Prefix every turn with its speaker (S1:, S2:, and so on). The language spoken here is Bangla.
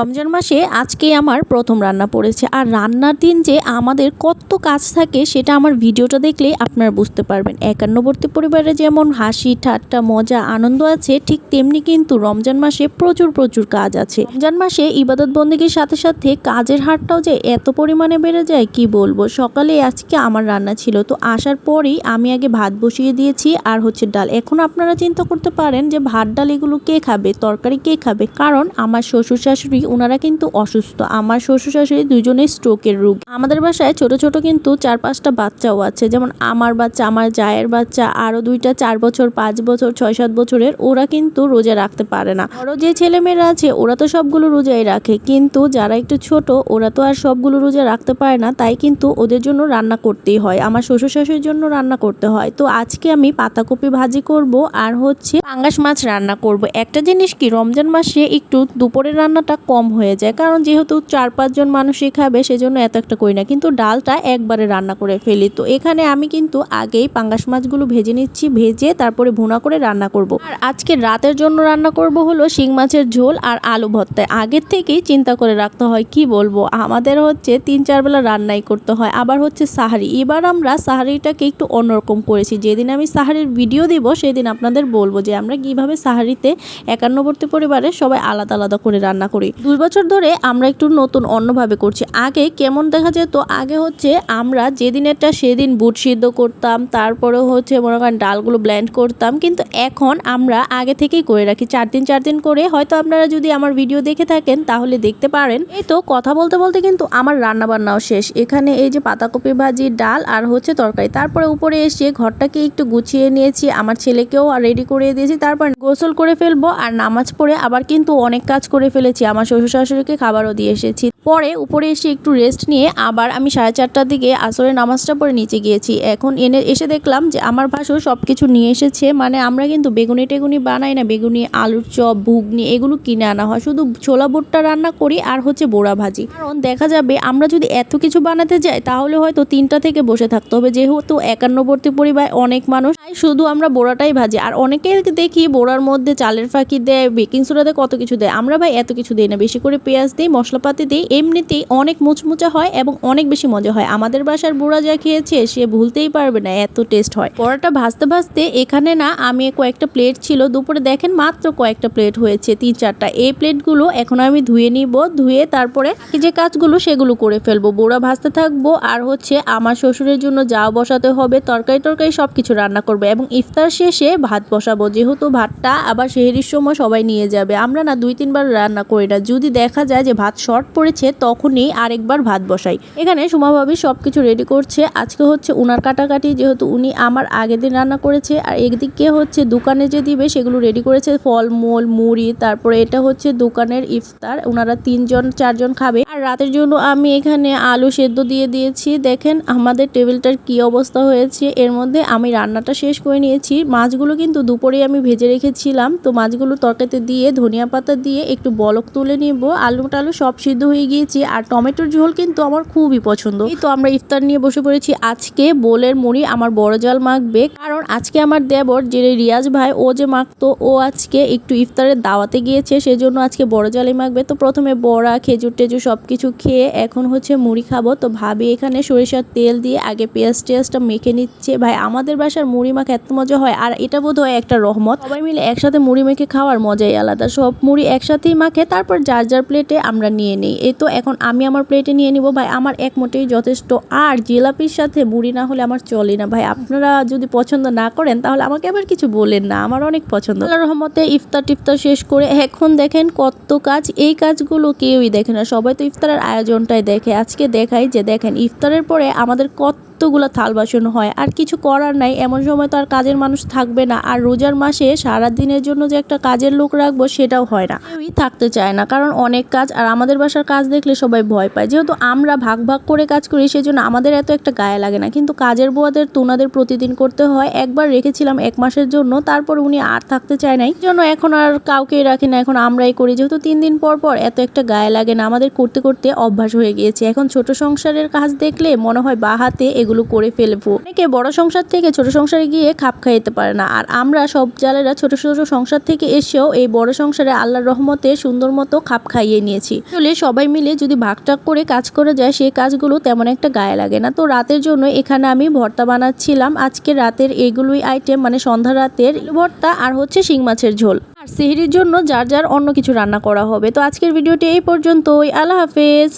S1: রমজান মাসে আজকে আমার প্রথম রান্না পড়েছে। আর রান্নার দিন যে আমাদের কত কাজ থাকে সেটা আমার ভিডিওটা দেখলে আপনারা বুঝতে পারবেন। একান্নবর্তী পরিবারে যেমন হাসি, ঠাট্টা, মজা, আনন্দ আছে, ঠিক তেমনি কিন্তু রমজান মাসে প্রচুর প্রচুর কাজ আছে। রমজান মাসে ইবাদত বন্দীগীর সাথে সাথে কাজের হারটাও যে এত পরিমাণে বেড়ে যায়, কি বলব? সকালে আজকে আমার রান্না ছিল। তো আসার পরেই আমি আগে ভাত বসিয়ে দিয়েছি আর হচ্ছে ডাল। এখন আপনারা চিন্তা করতে পারেন যে ভাত, ডাল এগুলো কে খাবে? তরকারি কে খাবে? কারণ আমার শ্বশুর শাশুড়ি ওনারা কিন্তু অসুস্থ। আমার শ্বশুর শাশুড়ি দুজনেই স্ট্রোকের রোগ। আমাদের বাসায় ছোট ছোট কিন্তু চার পাঁচটা বাচ্চাও আছে। যেমন আমার বাচ্চা, আমার জায়ের বাচ্চা, আরও দুইটা চার বছর, পাঁচ বছর, ছয় সাত বছরের ওরা কিন্তু রোজা রাখতে পারে না। বড় যে ছেলেমেয়েরা আছে, ওরা তো সবগুলো রোজাই রাখে। কিন্তু যারা একটু ছোট, ওরা তো আর সবগুলো রোজা রাখতে পারে না। তাই কিন্তু ওদের জন্য রান্না করতেই হয়। আমার শ্বশুর শাশুড়ির জন্য রান্না করতে হয়। তো আজকে আমি পাতাকপি ভাজি করব আর হচ্ছে পাঙ্গাস মাছ রান্না করব। একটা জিনিস কি, রমজান মাসে একটু দুপুরের রান্নাটা কম হয়ে যায়। কারণ যেহেতু চার পাঁচজন মানুষই খাবে, সেজন্য এত একটা করি না। কিন্তু ডালটা একবারে রান্না করে ফেলি। তো এখানে আমি কিন্তু আগেই পাঙ্গাস মাছগুলো ভেজে নিচ্ছি, ভেজে তারপরে ভুনা করে রান্না করব। আর আজকে রাতের জন্য রান্না করব হলো শিং মাছের ঝোল আর আলু ভর্তা। আগের থেকেই চিন্তা করে রাখতে হয়, কি বলব? আমাদের হচ্ছে তিন, চার বেলা রান্নাই করতে হয়। আবার হচ্ছে সাহারি। এবার আমরা সাহারিটাকে একটু অন্যরকম করেছি। যেদিন আমি সাহারির ভিডিও দিব, সেদিন আপনাদের বলব যে আমরা কীভাবে সাহারিতে একান্নবর্তী পরিবারে সবাই আলাদা আলাদা করে রান্না করি। দুই বছর ধরে আমরা একটু নতুন, অন্যভাবে করছি। আগে কেমন দেখা যেত, আগে হচ্ছে আমরা যেদিনেরটা সেদিন বুট সিদ্ধ করতাম, তারপরে হচ্ছে মনে করেন ডালগুলো ব্ল্যান্ড করতাম, কিন্তু এখন আমরা আগে থেকেই করে রাখি। চার দিন চার দিন করে হয়তো আপনারা যদি আমার ভিডিও দেখে থাকেন, তাহলে দেখতে পারেন। এই তো কথা বলতে বলতে কিন্তু আমার রান্না বান্নাও শেষ। এখানে এই যে পাতাকপি ভাজি, ডাল আর হচ্ছে তরকারি। তারপরে উপরে এসে ঘরটাকে একটু গুছিয়ে নিয়েছি, আমার ছেলেকেও রেডি করে দিয়েছি। তারপর গোসল করে ফেলব আর নামাজ পড়ে আবার কিন্তু অনেক কাজ করে ফেলেছি, আমার শ্বশুর শাশুড়িকে খাবারও দিয়ে এসেছি। পরে উপরে এসে একটু রেস্ট নিয়ে আবার আমি সাড়ে চারটার দিকে আসরের নামাজটা পরে নিচে গিয়েছি। এখন এনে এসে দেখলাম যে আমার ভাসুর সব কিছু নিয়ে এসেছে। মানে আমরা কিন্তু বেগুনি টেগুনি বানাই না, বেগুনি, আলুর চপ ভুগনি এগুলো কিনে আনা হয়। শুধু ছোলা বুটটা রান্না করি আর হচ্ছে বোড়া ভাজি। কারণ দেখা যাবে আমরা যদি এত কিছু বানাতে যাই তাহলে হয়তো তিনটা থেকে বসে থাকতে হবে। যেহেতু একান্নবর্তী পরিবার অনেক মানুষ, তাই শুধু আমরা বোড়াটাই ভাজি। আর অনেকে দেখি বোড়ার মধ্যে চালের ফাঁকি দেয়, বেকিং সোডা দেয় কত কিছু দেয়। আমরা ভাই এত কিছু দিই না বেশি করে পেঁয়াজ দিই, মশলাপাতি দিই, এমনিতেই অনেক মুচমুচা হয় এবং অনেক বেশি মজা হয়। আমাদের বাসার বুড়া যা খেয়েছে, সে ভুলতেই পারবে না, এত টেস্ট হয়। পরোটা ভাজতে ভাজতে এখানে না আমি কয়েকটা প্লেট ছিল, দুপুরে দেখেন মাত্র কয়েকটা প্লেট হয়েছে, তিন চারটা। এই প্লেটগুলো এখন আমি ধুয়ে নিব, ধুয়ে তারপরে যে কাজগুলো সেগুলো করে ফেলব। বুড়া ভাজতে থাকব আর হচ্ছে আমার শ্বশুরের জন্য যাও বসাতে হবে, তরকারি তরকারি সব কিছু রান্না করব এবং ইফতার শেষে ভাত বসাবো। যেহেতু ভাতটা আবার সেহেরির সময় সবাই নিয়ে যাবে, আমরা না দুই তিনবার রান্না করি না যদি দেখা যায় যে ভাত শর্ট পড়েছে, তখনই আরেকবার ভাত বসাই। এখানে সুমাভাবি সব কিছু রেডি করছে। আজকে হচ্ছে উনার কাটাকাটি, যেহেতু উনি আমার আগের দিন রান্না করেছে। আর একদিকে হচ্ছে দোকানে যে দিবে, সেগুলো রেডি করেছে। ফল ফলমূল মুড়ি, তারপরে এটা হচ্ছে দোকানের ইফতার। ওনারা তিনজন, চারজন খাবে। আর রাতের জন্য আমি এখানে আলু সেদ্ধ দিয়ে দিয়েছি। দেখেন আমাদের টেবিলটার কি অবস্থা হয়েছে। এর মধ্যে আমি রান্নাটা শেষ করে নিয়েছি। মাছগুলো কিন্তু দুপুরে আমি ভেজে রেখেছিলাম। তো মাছগুলো তরকারিতে দিয়ে, ধনিয়া পাতা দিয়ে একটু বলক তুলে নিব। আলু টালু সব সিদ্ধ হয়ে গিয়েছি আর টমেটোর ঝোল কিন্তু আমার খুবই পছন্দ। এই তো আমরা ইফতার নিয়ে বসে পড়েছি। আজকে বোলের মুড়ি আমার বড় জাল মাখবে। কারণ আজকে আমার দেবর, যে রিয়াজ ভাই, ও যে মাখতো, ও আজকে একটু ইফতারের দাওয়াতে গিয়েছে, সেজন্য আজকে বড় জালে মাখবে। তো প্রথমে বড়া, খেজুর টেজুর সব কিছু খেয়ে এখন হচ্ছে মুড়ি খাব। তো ভাবি এখানে সরিষার তেল দিয়ে আগে পেঁয়াজ টেয়াজটা মেখে নিচ্ছে। ভাই, আমাদের বাসার মুড়ি মাখা এত মজা হয়, আর এটা বোধ হয় একটা রহমত। সবাই মিলে একসাথে মুড়ি মেখে খাওয়ার মজাই আলাদা। সব মুড়ি একসাথেই মাখে, তারপর যার যার প্লেটে আমরা নিয়ে নিই। এই তো এখন আমি আমার প্লেটে নিয়ে নিব। ভাই, আমার এক মোটেই যথেষ্ট। আর জিলাপির সাথে মুড়ি না হলে আমার চলে না। ভাই, আপনারা যদি পছন্দ না করেন, তাহলে আমাকে আবার কিছু বলেন না। আমার অনেক পছন্দ। আল্লাহর রহমতে ইফতার টিফতার শেষ করে এখন দেখেন কত কাজ। এই কাজগুলো কেউই দেখে না। সবাই তো ইফতারের আয়োজনটাই দেখে। আজকে দেখাই যে দেখেন, ইফতারের পরে আমাদের কত কতগুলো থাল বাসন হয়। আর কিছু করার নাই, এমন সময় তো আর কাজের মানুষ থাকবে না। আর রোজার মাসে সারা দিনের জন্য যে একটা কাজের লোক রাখব, সেটাও হয় না। কেউই থাকতে চায় না, কারণ অনেক কাজ, আর আমাদের বাসার কাজ দেখলে সবাই ভয় পায়। যেহেতু আমরা ভাগ ভাগ করে কাজ করি, সেজন্য আমাদের এত একটা গায়ে লাগে না। কিন্তু কাজের বুয়াদের তোনাদের প্রতিদিন করতে হয়। একবার রেখেছিলাম এক মাসের জন্য, তারপর উনি আর থাকতে চায় নাই। জন্য এখন আর কাউকেই রাখি না, এখন আমরাই করি। যেহেতু তিন দিন পর পর এত একটা গায়ে লাগে না, আমাদের করতে করতে অভ্যাস হয়ে গিয়েছে। এখন ছোট সংসারের কাজ দেখলে মনে হয় বা হাতে এগুলো করে ফেলব। অনেকে বড় সংসার থেকে ছোট সংসারে গিয়ে খাপ খাইতে পারে না। আর আমরা সব জালেরা ছোট ছোট সংসার থেকে এসেও এই বড় সংসারে আল্লাহর রহমতে সুন্দর মতো খাপ খাইয়ে নিয়েছি। আসলে সবাই মিলে যদি ভাগটাক করে কাজ করে যায় সেই কাজগুলো তেমন একটা গায়ে লাগে না। তো রাতের জন্য এখানে আমি ভর্তা বানাচ্ছিলাম। আজকে রাতের এইগুলোই আইটেম মানে সন্ধ্যা রাতের ভর্তা আর হচ্ছে শিং মাছের ঝোল। আর সেহরির জন্য যার যার অন্য কিছু রান্না করা হবে। তো আজকের ভিডিওটি এই পর্যন্তই। আল্লাহ হাফেজ।